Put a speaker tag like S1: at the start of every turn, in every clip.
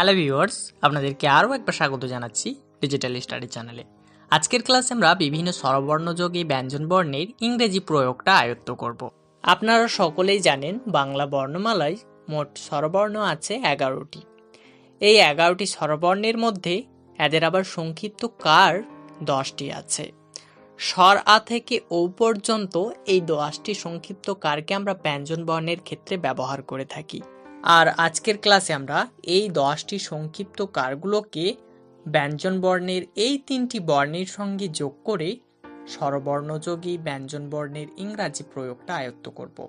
S1: Hello viewers আপনাদেরকে আরও একবার স্বাগত জানাচ্ছি ডিজিটাল স্টাডি চ্যানেলে আজকের ক্লাসে আমরা বিভিন্ন স্বরবর্ণযোগী ব্যঞ্জনবর্ণের ইংরেজি প্রয়োগটা আয়ত্ত করব। আপনারা সকলেই জানেন বাংলা বর্ণমালায় মোট স্বরবর্ণ আছে এগারোটি। এই এগারোটি স্বরবর্ণের মধ্যে এদের আবার সংক্ষিপ্ত কার দশটি আছে। স্বর আ থেকে ও পর্যন্ত এই দশটি সংক্ষিপ্ত কারকে আমরা ব্যঞ্জন বর্ণের ক্ষেত্রে ব্যবহার করে থাকি। আর আজকের ক্লাসে আমরা এই দশটি সংক্ষিপ্ত কারগুলোকে ব্যঞ্জন বর্ণের এই তিনটি বর্ণের সঙ্গে যোগ করে স্বরবর্ণযোগী ব্যঞ্জন বর্ণের ইংরাজি প্রয়োগটা আয়ত্ত করব।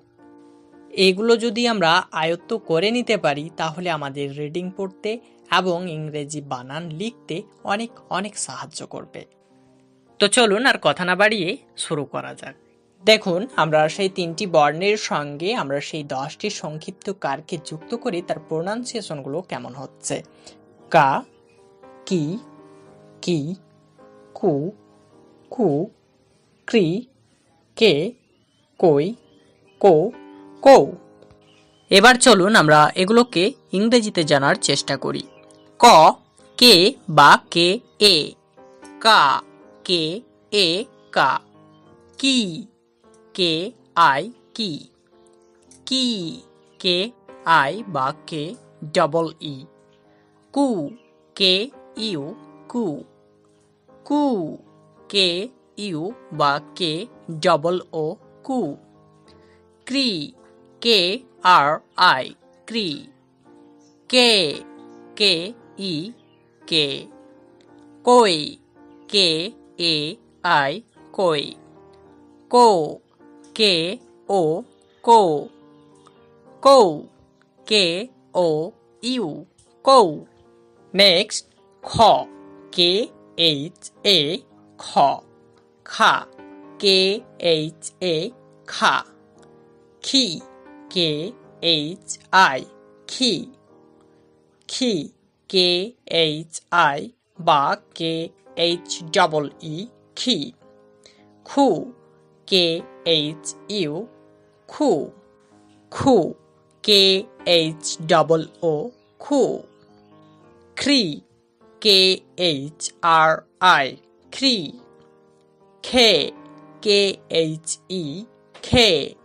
S1: এগুলো যদি আমরা আয়ত্ত করে নিতে পারি, তাহলে আমাদের রিডিং পড়তে এবং ইংরেজি বানান লিখতে অনেক অনেক সাহায্য করবে। তো চলুন আর কথা না বাড়িয়ে শুরু করা যাক। দেখুন, আমরা সেই তিনটি বর্ণের সঙ্গে আমরা সেই দশটি সংক্ষিপ্ত কারকে যুক্ত করি তার প্রোনাউন্সিয়েশনগুলো কেমন হচ্ছে? কা, কি কি, কু কু ক্রি কে, কই, কো, কৌ। এবার চলুন আমরা এগুলোকে ইংরেজিতে জানার চেষ্টা করি। ক, কে বা কে, এ। কা, কে, এ, কা। কি কে আই কি কি কে আই বা কে ডবল ই কু কে ইউ কু কু কে ইউ বা কে ডবল ও কু ক্রি কে আর আই ক্রি কে কে ই কে কই কে এ আই কই কো কে, ও, কো। কৌ, কে, ও, ইউ, কৌ। নেক্সট, খ। কে, এইচ, এ, খ। খা। কে, এইচ, এ, খা। খি। K, H, I. খি। খি। কে, এইচ, আই বা কে, এইচ, ডবল, ই, খি। খু। K H U Khu Khu K H O O Khu Cree K H R I Cree K K H E K.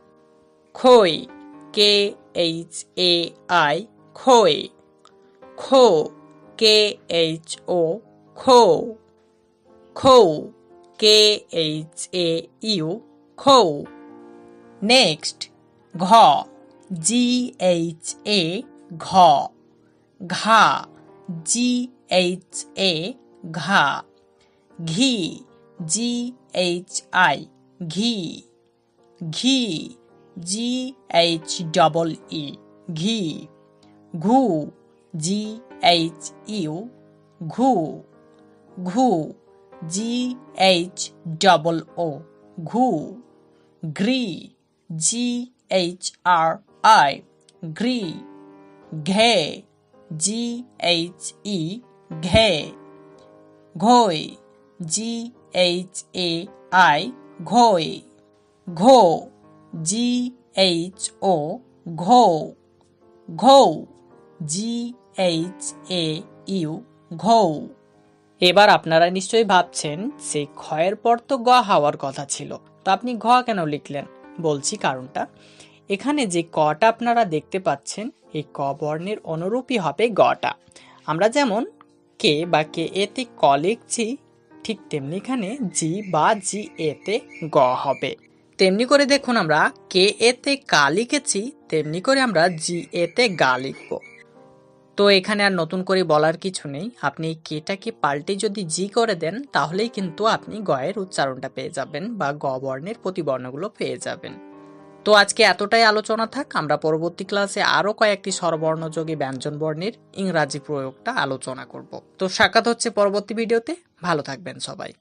S1: Khoi K H A I Khoi. Kho K H O Kho. Kho K H A U খৌ next ঘ G H এ ঘ ঘা জি H এ ঘা ঘি G H I ঘি ঘি G H double E ঘি ঘু জি এইচ ইউ ঘু ঘু জি এইচ ডবল ও ঘু গ্রি জি এইচ আর আই গ্রি ঘে জি এইচ ই ঘে ঘই জি এইচ এ আই ঘই ঘো জি এইচ ও ঘো ঘৌ জি এইচ এ ইউ ঘৌ এবার আপনারা নিশ্চয়ই ভাবছেন যে ক্ষয়ের পর তো গ হওয়ার কথা ছিল। তো আপনি ঘ কেন লিখলেন? বলছি কারণটা। এখানে যে কটা আপনারা দেখতে পাচ্ছেন, এই ক বর্ণের অনুরূপই হবে গটা। আমরা যেমন কে বা কে এতে ক লিখছি, ঠিক তেমনি এখানে জি বা জি এতে গ হবে। তেমনি করে দেখুন আমরা কে এতে কা লিখেছি, তেমনি করে আমরা জি এতে গা লিখব। তো এখানে আর নতুন করে বলার কিছু নেই। আপনি কেটাকে পাল্টে যদি জি করে দেন, তাহলেই কিন্তু আপনি গয়ের উচ্চারণটা পেয়ে যাবেন বা গ বর্ণের প্রতিবর্ণগুলো পেয়ে যাবেন। তো আজকে এতটাই আলোচনা থাক, আমরা পরবর্তী ক্লাসে আরও কয়েকটি স্বরবর্ণযোগী ব্যঞ্জন বর্ণের ইংরাজি প্রয়োগটা আলোচনা করব। তো সাক্ষাৎ হচ্ছে পরবর্তী ভিডিওতে। ভালো থাকবেন সবাই।